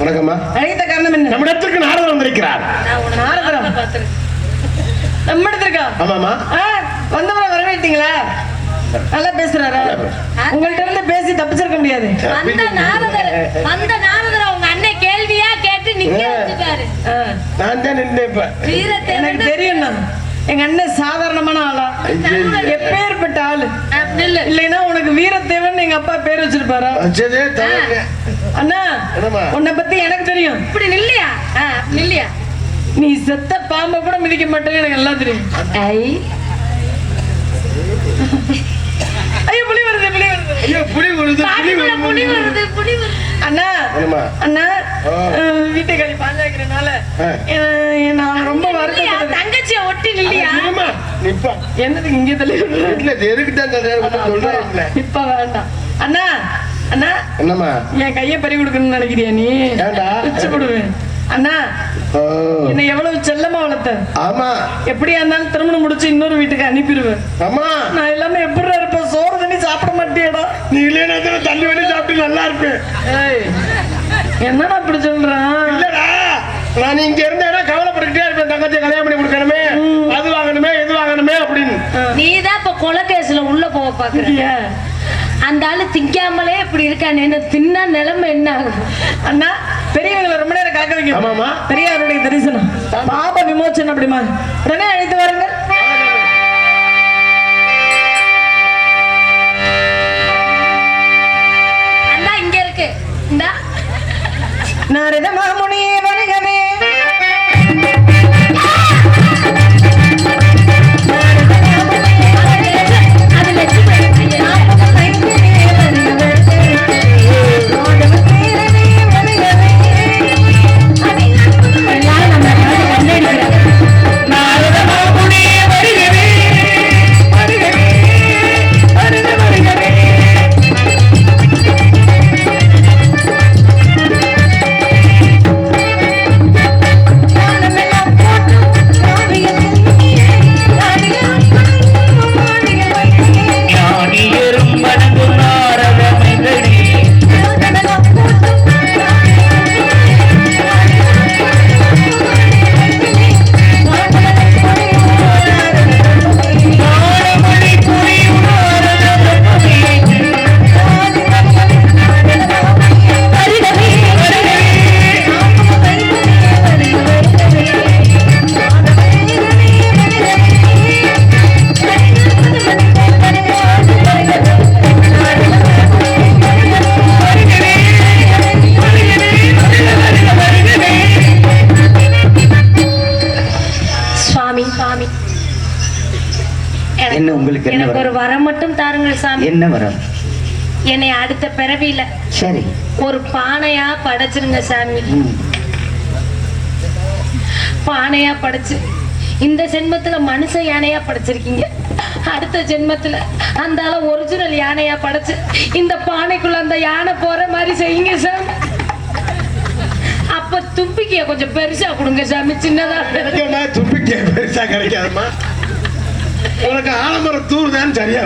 வணக்கம்மா. அழைத்த காரணம் என்ன? நம்மிடத்திற்கு நாரதர் வந்திருக்கிறார். நாரதரம் நம்ம எடுத்திருக்கா ஆமாமா வந்தவரை வரவேட்டீங்களா நல்லா பேசுறாரா? உங்கள்ட்ட இருந்து பேசி தப்பிச்சிருக்க முடியாது. வந்த நாரதர் வந்த நாரதர் உங்க அண்ணன் கேள்வியா கேட்டு நிக்க வச்சுட்டாரு. நான் தான் நின்றேன் இப்ப. வீரத்தை எனக்கு தெரியும் நான் எங்க அண்ணன் சாதாரணமான ஆளா? எப்பேற்பட்ட ஆளு? இல்லைன்னா உனக்கு வீரத்தேவன் எங்க அப்பா பேர் வச்சிருப்பாரா? அண்ணா என்னம்மா? உன்னை பத்தி எனக்கு தெரியும். இப்படி நில்லையா? நில்லையா? நீ செத்த பாம்பை கூட மிதிக்க மாட்டேன்னு எனக்கு எல்லாம் தெரியும். ஐ. ஐயோ புலி வருது புலி வருது. ஐயோ புலி வருது. புலி வருது. அண்ணா என்னம்மா? அண்ணா ஆ. அஹ், வீட்டை கழி பாஞ்சாக்கிறனால. நான் ரொம்ப வருத்தப்படுறேன் தங்கச்சிய ஒட்டி நில்லையா இருமா, நிப்பா. என்னதுக்கு இங்கே விடுற? இல்ல ஒண்ணும் சொல்றேன் இல்ல இப்ப வேண்டாம். அண்ணா அண்ணா. என்னம்மா? என் கையை பறி கொடுக்கணும்னு நினைக்கிறியா நீ? பிச்சு போடுவேன். அண்ணா என்னை எவ்வளவு செல்லமா வளர்த்த? ஆமா. எப்படியா இருந்தாலும் திருமணம் முடிச்சு இன்னொரு வீட்டுக்கு அனுப்பிடுவேன். ஆமா. நான் எல்லாமே எப்படி இருப்பேன்? சோறு தண்ணி சாப்பிட மாட்டேடா. நீ இல்லைன்னா தானே தள்ளி வண்டி சாப்பிட்டு நல்லா இருப்பேன். ஏய் என்னடா இப்படி சொல்றான் இல்லடா நான் இங்க இருந்தேன்னா கவலைப்பட்டுக்கிட்டே இருப்பேன் தங்கச்சி கல்யாணம் பண்ணி கொடுக்கணுமே அது வாங்கணுமே இது வாங்கணுமே அப்படின்னு. நீதான் இப்ப கொலை கேஸ்ல உள்ள போக பாக்குற ஏன்? அந்த ஆளு திங்காமலே இப்படி இருக்கானே என்ன தின்னா நிலைமை என்ன ஆகும்? அண்ணா பெரியவங்களை ரொம்ப நேரம் காக்க வைக்கும் ஆமாமா. பெரியாருடைய தரிசனம். பாப விமோச்சனம் அப்படிமா? உடனே அழைத்து வாருங்க என்ன உங்களுக்கு என்ன எனக்கு? ஒரு வரம் மட்டும் தாருங்கள் சாமி. என்ன வரம்? என்னை அடுத்த பிறவியில சரி. ஒரு பானையா படைச்சிருங்க சாமி. பானையா படைச்சு. இந்த ஜென்மத்துல மனுஷ யானையா படைச்சிருக்கீங்க. அடுத்த ஜென்மத்துல அந்த ஒரிஜினல் யானையா படைச்சு இந்த பானைக்குள்ள அந்த யானை போற மாதிரி செய்யுங்க சாமி. அப்ப தும்பிக்கைய கொஞ்சம் பெருசா கொடுங்க சாமி சின்னதா. துப்பிக்கே பெருசா கிடைக்காதம்மா. உனக்கு ஆலமரம் தூர் தான் சரியா